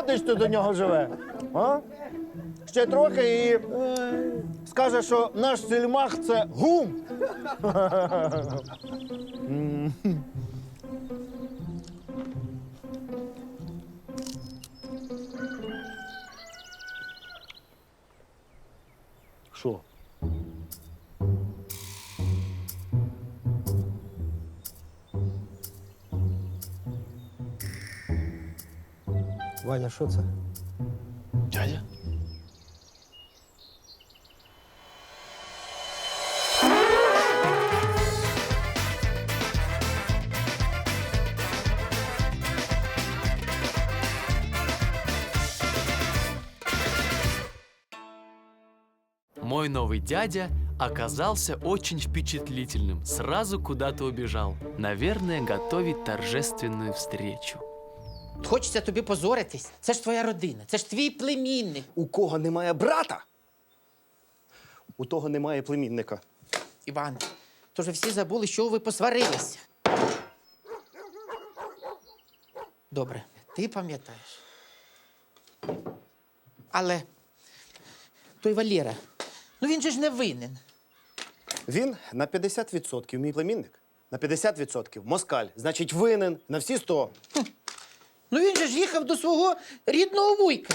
родич до нього живе. А? Ще трохи і скаже, що наш сільмах це гум. Ваня, що це? Дядя? Мой новый дядя оказался очень впечатлительным. Сразу куда-то убежал. Наверное, готовить торжественную встречу. Хочеться тобі позоритись. Це ж твоя родина, це ж твій племінник. У кого немає брата, у того немає племінника. Іван, то ж всі забули, що ви посварилися. Добре, ти пам'ятаєш. Але той Валєра, ну він же ж не винен. Він на 50% мій племінник. На 50% москаль. Значить, винен на всі 100. Ну він же ж їхав до свого рідного вуйка.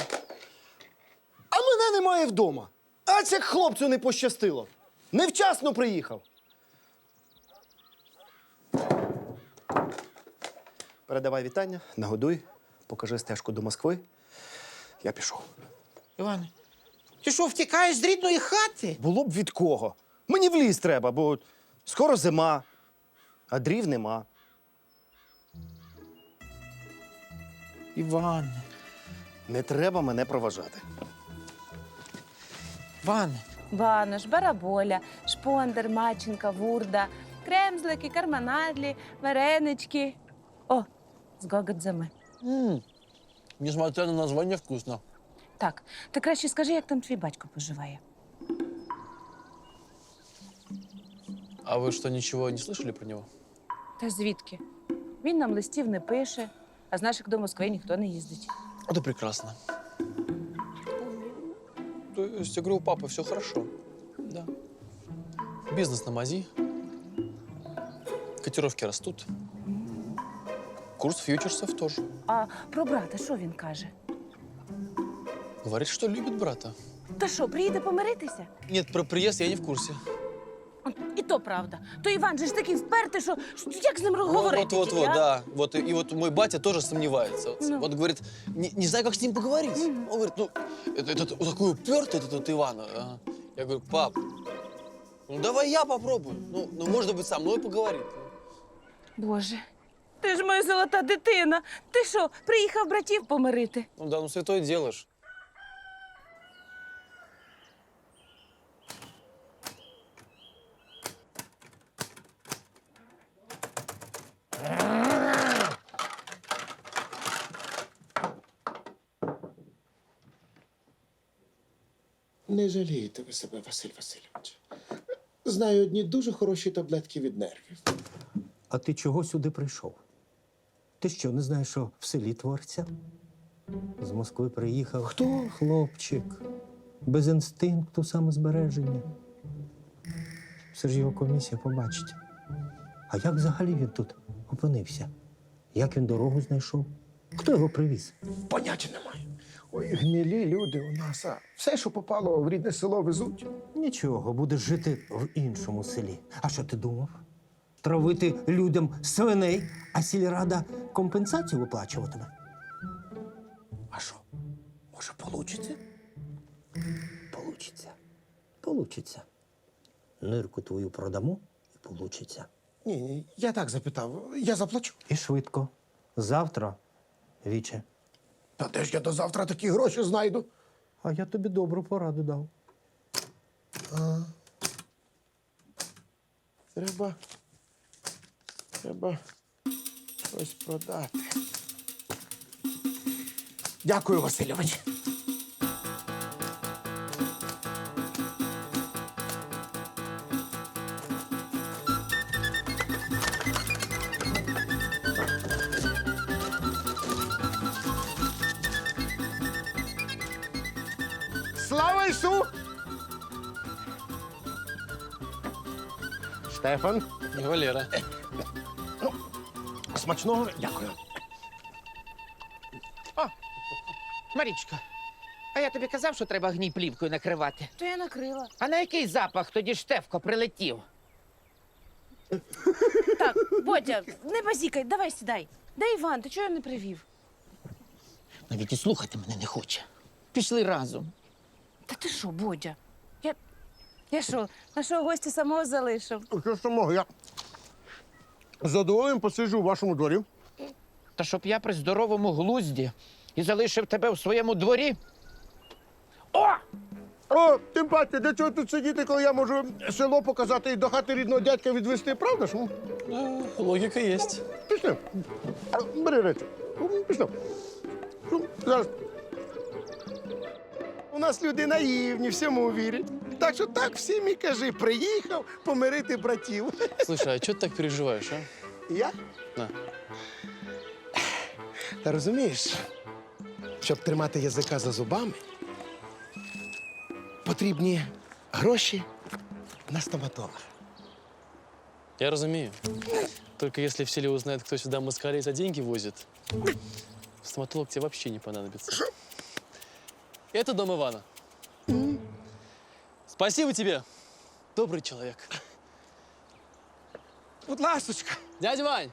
А мене немає вдома. А це хлопцю не пощастило. Невчасно приїхав. Передавай вітання, нагодуй, покажи стежку до Москви. Я пішов. Іване, ти що, втікаєш з рідної хати? Було б від кого. Мені в ліс треба, бо скоро зима, а дрів нема. Іване, Не треба мене проважати. Іване, Банош, бараболя, шпондер, маченка, вурда, кремзлики, карманадлі, варенички. О, з гогодзами. М, Несмотря на название, вкусно. Так, ти краще скажи, як там твій батько поживає. А вы что, ничего не слышали про него? Та звідки? Він нам листів не пише, а з наших до Москви ніхто не їздить. Это прекрасно. То есть, я говорю, у папы все хорошо. Да. Бизнес на мази. Котировки растут. Курс фьючерсов тоже. А про брата що він каже? Говорит, что любит брата. Та що, приїде помиритися? Нет, про приезд я не в курсе І то правда. То Іван же ж такий впертий, що що- як з ним Вот, говорити? вот, вот, тільки, вот, а? да. Вот, и, и вот мой батя тоже сомневается. Вот, Ну. вот говорит, не, не знаю, как с ним поговорить. Он говорит, ну, это, это, вот такой упертый этот, этот Иван. а. Я говорю, пап, ну давай я попробую. Ну, ну, может быть, со мной поговорит. Боже, ти ж моя золота дитина. Ти що, приїхав братів помирити? Ну да, ну святое делаешь. Не жалієте ви себе, Василь Васильович. Знаю одні дуже хороші таблетки від нервів. А ти чого сюди прийшов? Ти що, не знаєш, що в селі твориться? З Москви приїхав. Хто? Хлопчик. Без інстинкту самозбереження. Все ж його комісія побачить. А як взагалі він тут опинився? Як він дорогу знайшов? Хто його привіз? Поняття немає. Ой, гнилі люди у нас, а все, що попало в рідне село, везуть. Нічого, будеш жити в іншому селі. А що ти думав? Травити людям свиней, а сільрада компенсацію виплачуватиме? А що? Може, получиться? Получиться. Получиться. Нирку твою продамо і получиться. Ні, ні, я так запитав. Я заплачу. І швидко. Завтра, віче. Та де ж я до завтра такі гроші знайду? А я тобі добру пораду дав. Треба. Треба щось продати. Дякую, Васильович. Штефан, Валера. смачного. Дякую. Марічка, а я тобі казав, що треба гній плівкою накривати. То я накрила. А на який запах тоді Штефко прилетів? Так, Бодя, не базікай, давай сідай. Де Іван? Ти чого його не привів? Навіть і слухати мене не хоче. Пішли разом. Та ти що, Бодя? Я. Що, нашого гостя самого залишив? Що самого? Я з задоволенням посиджу у вашому дворі. Та щоб я при здоровому глузді і залишив тебе в своєму дворі. О! О, тим паче, для чого тут сидіти, коли я можу село показати і до хати рідного дядька відвести, правда ж? Ну, логика есть. Пішли. Бери речі. Пішли. Зараз. У нас люди наївні, всьому вірять. Так що так всім і кажи, приїхав помирити братів. Слушай, а что ты так переживаешь, а? Я? На. Та розумієш, щоб тримати язика за зубами, потрібні гроші на стоматолога. Я разумею. Только если в селе узнают, кто сюда москалей за деньги возит, стоматолог тебе вообще не понадобится. Это дом Ивана. Спасибо тебе, добрый человек. Будь ласочка. Дядя Вань!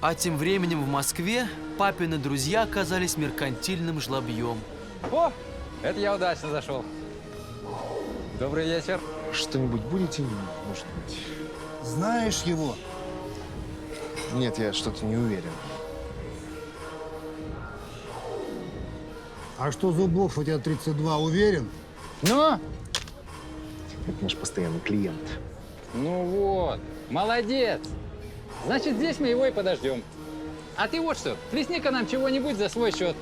А тем временем в Москве папины друзья оказались меркантильным жлобьем. О, это я удачно зашел. Добрый вечер. Что-нибудь будете, может быть? Знаєш його? Нет, я что-то не уверен. А что зубов у тебя 32, уверен? Ну? Это наш постоянный клиент. Ну вот, молодец. Значит, здесь мы его и подождем. А ты вот что, плесни-ка нам чего-нибудь за свой счет.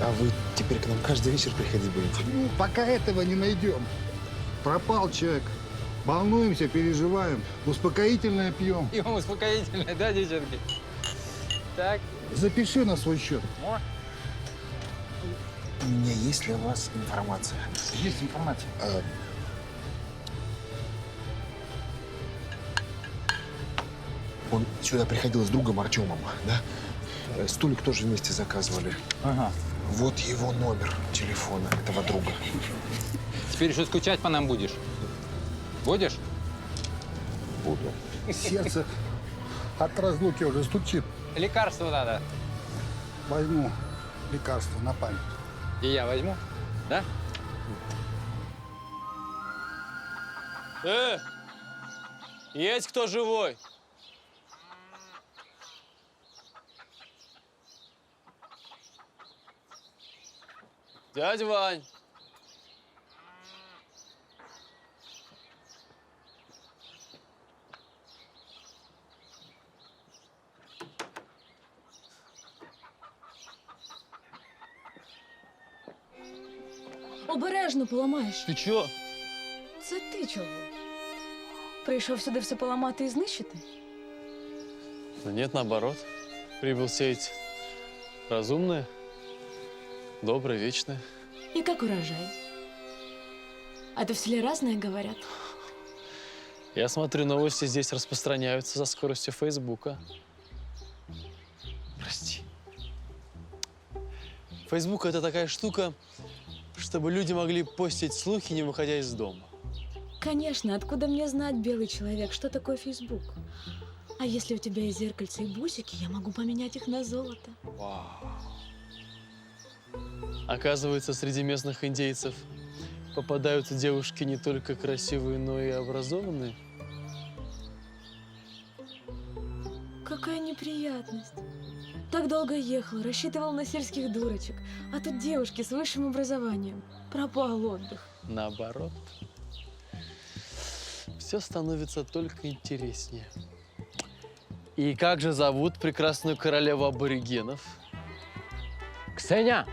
А вы теперь к нам каждый вечер приходить будете? Ну, пока этого не найдем. Пропал человек. Волнуемся, переживаем. Успокоительное пьем. Пьем успокоительное, да, девчонки? Так, Запиши на свой счет. У меня есть для вас информация. Есть информация. А, Он сюда приходил с другом Артемом, да? Э, Столик тоже вместе заказывали. ага. Вот его номер телефона этого друга. Теперь еще скучать по нам будешь? Будешь? Буду. Сердце от разлуки уже стучит. Лекарство надо. Возьму лекарство на память. И я возьму, да? Э! Есть кто живой? Дядя Вань! поламаєш. Ты чё? Це ти чого? Прийшов сюди все поламати і знищити? Да нет, наоборот. Прибыл сеять разумное, доброе, вечное. І як урожай? А то в селі разное говорят. Я смотрю, новости здесь распространяются за скоростью Фейсбука. Прости. Фейсбук — это такая штука, чтобы люди могли постить слухи, не выходя из дома. Конечно, откуда мне знать, белый человек, что такое Фейсбук? А если у тебя есть зеркальце и бусики, я могу поменять их на золото. Оказывается, среди местных индейцев попадаются девушки не только красивые, но и образованные. Какая неприятность. Так долго ехал, рассчитывал на сельских дурочек. А тут девушки с высшим образованием. Пропал отдых. Наоборот. Все становится только интереснее. И как же зовут прекрасную королеву аборигенов? Ксеня!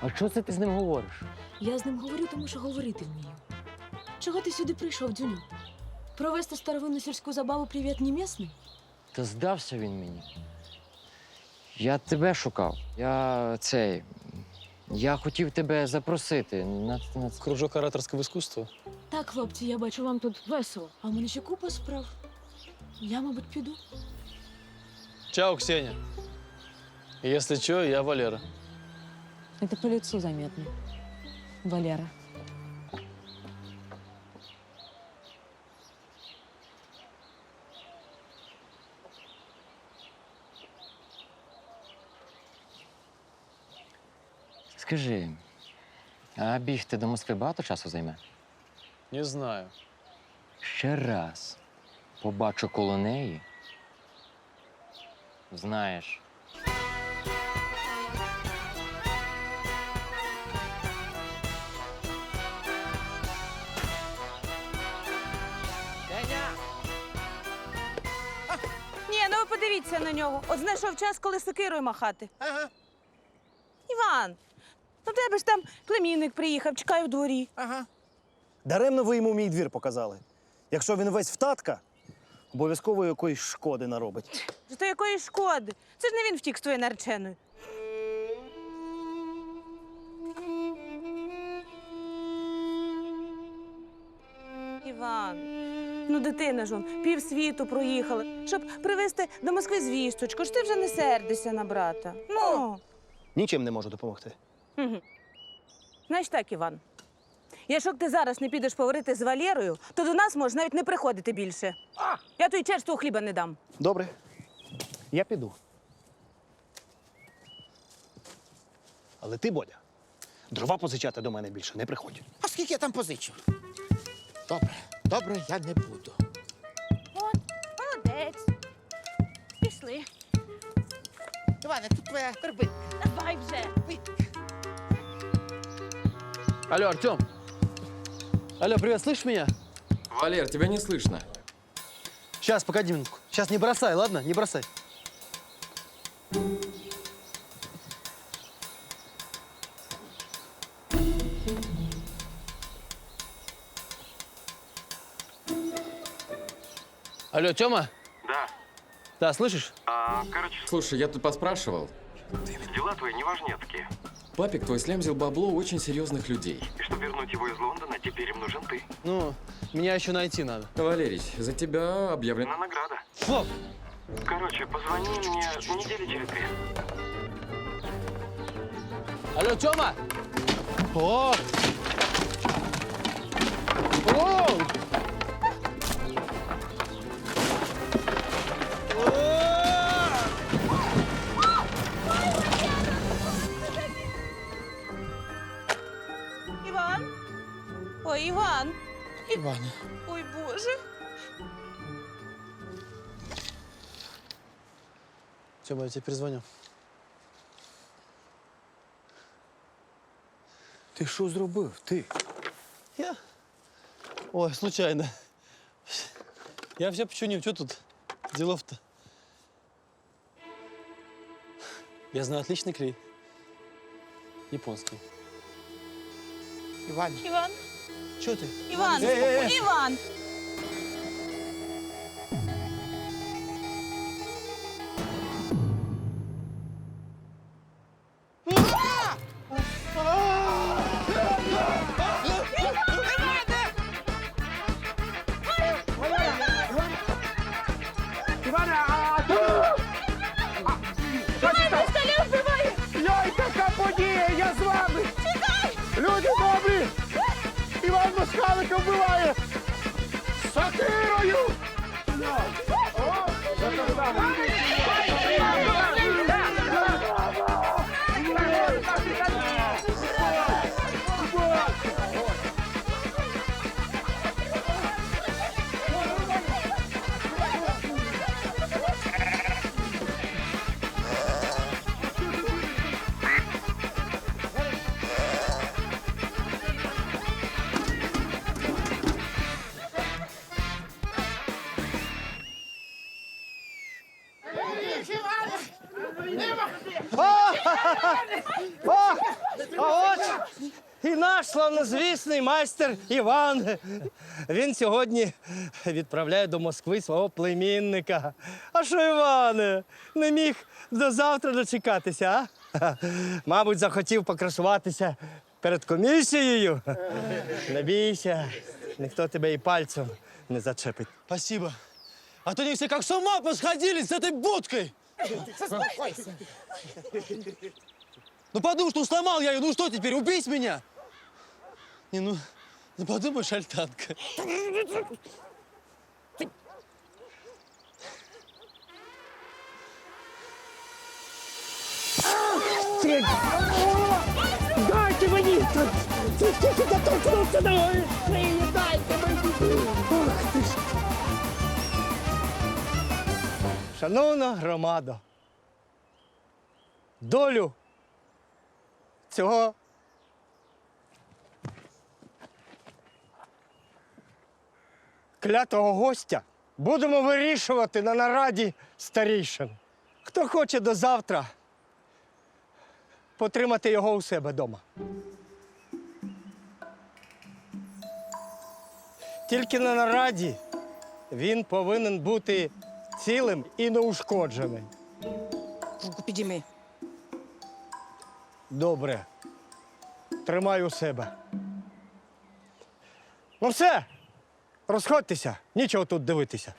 А що це ти з ним говориш? Я з ним говорю, тому що говорити вмію. Чого ти сюди прийшов, Дзюню? Провести старовинну сільську забаву привіт не місний? Та здався він мені. Я тебе шукав. Я цей. Я хотів тебе запросити на, на... Кружок ораторского искусства. Так, хлопці, я бачу, вам тут весело. А в мене ще купа справ. Я, мабуть, піду. Чао, Ксения. Если что, я Валера. Это по лицу заметно. Валера. Скажи, а бігти до Москви багато часу займе? Не знаю. Ще раз побачу коло неї. Знаєш. Ні, ну ви подивіться на нього. От знайшов час, коли сокирою махати. Ага, Іван, тебе ж там племінник приїхав, чекає у дворі. ага. Даремно ви йому мій двір показали. Якщо він весь в татка, обов'язково якоїсь шкоди наробить. То якої шкоди? Це ж не він втік з твоєю нареченою. Іван, ну дитина ж он, півсвіту проїхала, щоб привезти до Москви звісточку. Ж ти вже не сердишся на брата. Ну. Нічим не можу допомогти. Мгм. Знаєш так, Іван. Якщо ти зараз не підеш поговорити з Валєрою, то до нас можеш навіть не приходити більше. Я тобі черствого хліба не дам. Добре. Я піду. Але ти, Бодя, дрова позичати до мене більше не приходь. А скільки я там позичив? Добре, добре, я не буду. От, молодець. Пішли. Іване, тут твоя торбинка. Давай вже. Алло, Артем. Алло, привет, слышишь меня? Валер, тебя не слышно. Сейчас, погоди минутку. Сейчас не бросай, ладно? Не бросай. Алло, Тёма? Да. Да, слышишь? А, короче, Слушай, я тут поспрашивал. дела твои неважнецкие. Папик твой слямзил бабло у очень серьезных людей. И чтобы вернуть его из Лондона, теперь им нужен ты. Ну, меня еще найти надо. Валерий, за тебя объявлена... На награда. Фу! Короче, позвони мне недели через две. Алло, Тёма! О! О! Іване. Ой, Боже. Тёма, я тебе перезвоню. Ти що зробив? Ти? Я? Ой, случайно. Я вообще починил. Что тут делов-то? Я знаю отличный клей. Японский. Іване. Іван. Что ты? Іван. Ей, ей, ей. Іван. Наш славнозвісний майстер Іван. Він сьогодні відправляє до Москви свого племінника. А що, Іване, не міг до завтра дочекатися, а? Мабуть, захотів покрасуватися перед комісією. Не бійся, ніхто тебе і пальцем не зачепить. Спасибо. А то они все как с ума посходили с этой будкой. Ну подумай, что сломал я ее. Ну что теперь, убить меня? Не, ну, ну подумай, шальтанка. Дайте мені! Ти тільки доторкнувся до шиї, дайте мені! Ох ти ж! Шановна громада, долю цього клятого гостя будемо вирішувати на нараді старійшин. Хто хоче до завтра потримати його у себе вдома. Тільки на нараді він повинен бути цілим і неушкодженим. Руку підійми. Добре. Тримай у себе. Ну все, розходьтеся, нічого тут дивитися.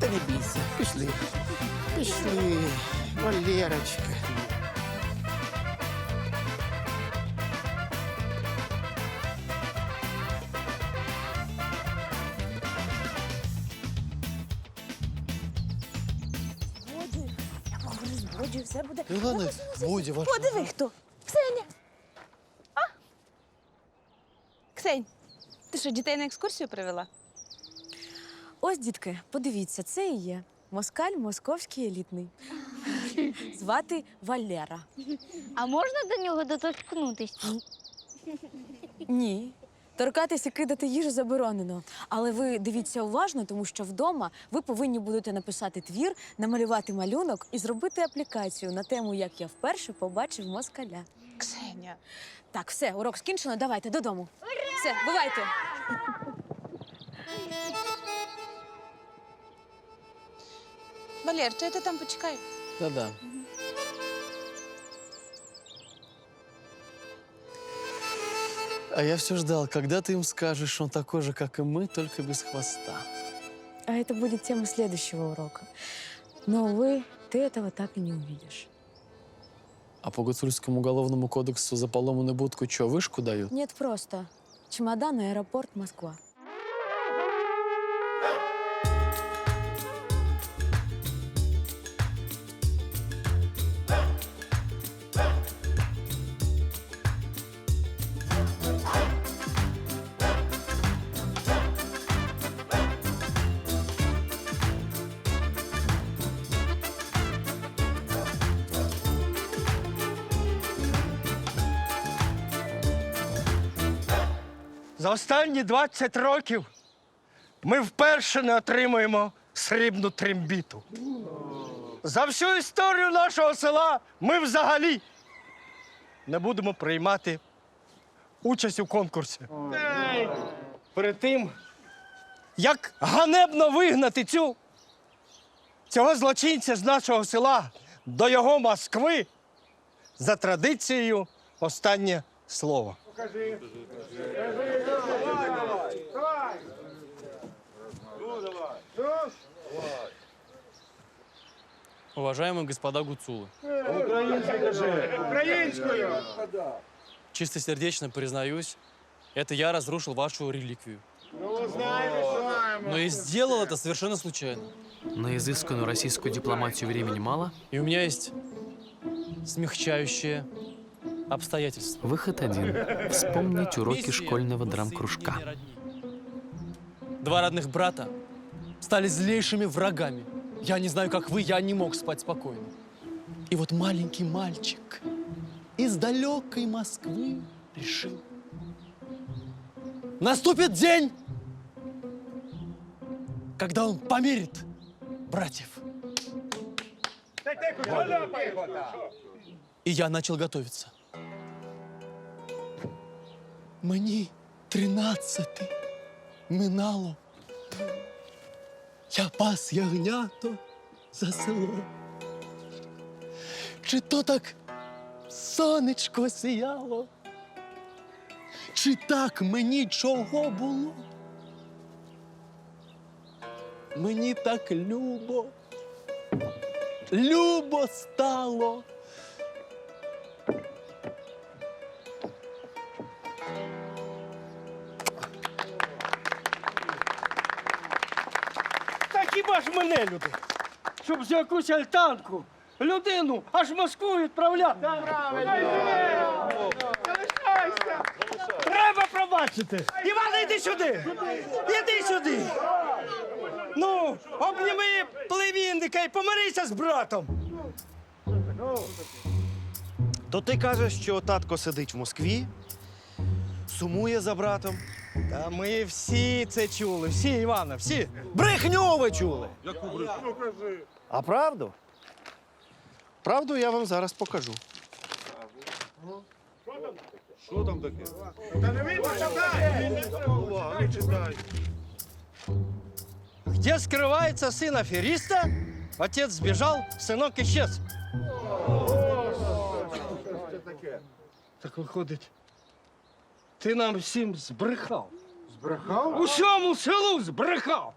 Та не бійся, пішли. Пішли, Валерочка. Боді, я поговорю з Боді, все буде. Ну ладно, Бодя, ваш... Подиви хто. Ксеня. А? Ксень, ти що, дітей на екскурсію привела? Ось, дітки, подивіться, це і є. Москаль московський елітний. Звати Валера. А можна до нього доторкнутись? Ні. Торкатись і кидати їжу заборонено. Але ви дивіться уважно, тому що вдома ви повинні будете написати твір, намалювати малюнок і зробити аплікацію на тему, як я вперше побачив москаля. Ксеня. Так, все, урок скінчено. Давайте додому. Все, бувайте. Валер, то ти там почекай. Да-да. А я все ждал, когда ты им скажешь, он такой же, как и мы, только без хвоста. А это будет тема следующего урока. Но, увы, ты этого так и не увидишь. А по Гуцульскому уголовному кодексу за поломанную будку что, вышку дают? Нет, просто. Чемодан, аэропорт, Москва. За останні 20 років ми вперше не отримуємо срібну трембіту. За всю історію нашого села ми взагалі не будемо приймати участь у конкурсі. Перед тим, як ганебно вигнати цю, цього злочинця з нашого села до його Москви, за традицією останнє слово. Уважаемые господа гуцулы, Украинскую! чистосердечно признаюсь, это я разрушил вашу реликвию. Но и сделал это совершенно случайно. На изысканную российскую дипломатию времени мало. И у меня есть смягчающее обстоятельство. Выход один. Вспомнить уроки школьного драм-кружка. Два родных брата стали злейшими врагами. Я не знаю, как вы, я не мог спать спокойно. И вот маленький мальчик из далекой Москвы решил. Наступит день, когда он помирит братьев. И я начал готовиться. Мені тринадцяти минало. Я пас ягнято за село. Чи то так сонечко сіяло? Чи так мені чого було? Мені так любо, любо стало. Люди? Щоб за якусь альтанку людину аж в Москву відправляти. Треба пробачити. Іван, йди сюди. Іди сюди. Ну, обніми племінника і помирися з братом. То ти кажеш, що татко сидить в Москві, сумує за братом. Та ми всі це чули, всі, Івана, всі. Брехню ви чули! А правду? Правду я вам зараз покажу. Що там таке? Где скрывается сын афериста, отец сбежал, сынок исчез. Так виходить, ти нам всім збрехав. Збрехав? Усьому селу збрехав.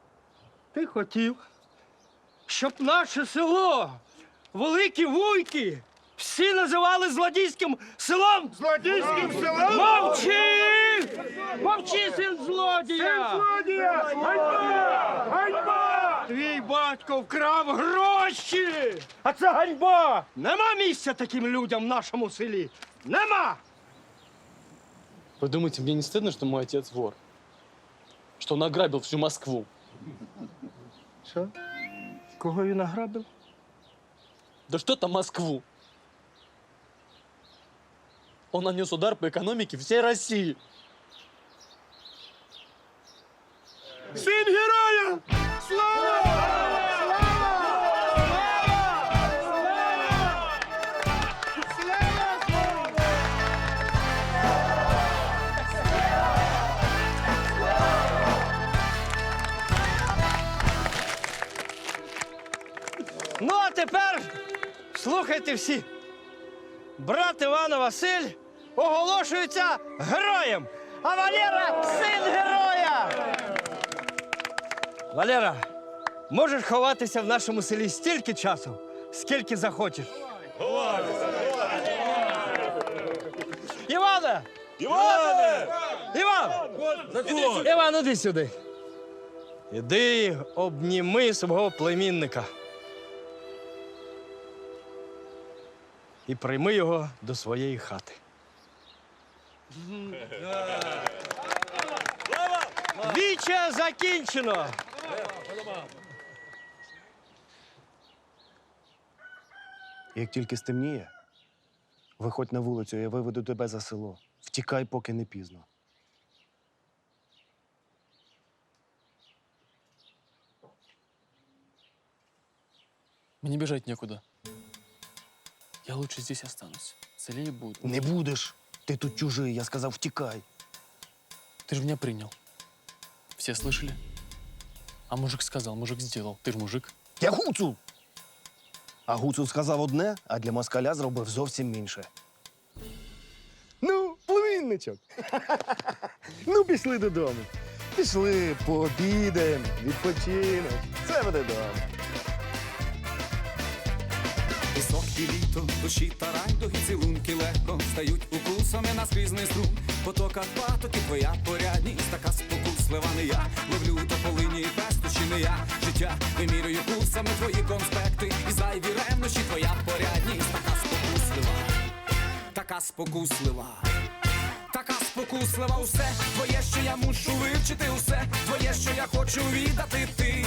Ти хотів, щоб наше село, великі вуйки, всі називали злодійським селом. Злодійським селом? Мовчи! Мовчи, син злодія! Син злодія! Ганьба! Ганьба! Твій батько вкрав гроші! А це ганьба! Нема місця таким людям в нашому селі! Нема! Вы думаете, мне не стыдно, что мой отец вор? Что он ограбил всю Москву? Що? Кого він награбив? Да что там Москву? Он нанес удар по экономике всей России. Син героя! Слава! Слухайте всі. Брат Івана Василь оголошується героєм, а Валера син героя. Валера, можеш ховатися в нашому селі стільки часу, скільки захочеш. Іване! Іване! Іван! Іван, іди сюди. Іди, обніми свого племінника. І прийми його до своєї хати. Віче закінчено! Як тільки стемніє, виходь на вулицю, я виведу тебе за село. Втікай, поки не пізно. Мне бежать некуда. Я лучше здесь останусь. Целее буду. Не будеш. Ти тут чужий, я сказав, втікай. Ты же меня принял. Все слышали? А мужик сказал, мужик сделал. Ты же мужик. Я гуцул! А гуцул сказав одне, а для москаля зробив зовсім інше. Ну, племінничок. ну, пішли додому. Пішли, пообідаємо, відпочинок. Це буде добре. І літо, душі та райдуги, цілунки легко стають укусами на скрізний струм. Потока патоки, твоя порядність, така спокуслива не я. Ловлю та полині пестощі не я. Життя вимірюю курсами твої конспекти. І зайві ревнощі, твоя порядність, така спокуслива, така спокуслива. Така спокуслива усе твоє, що я мушу вивчити, усе твоє, що я хочу віддати ти, ти,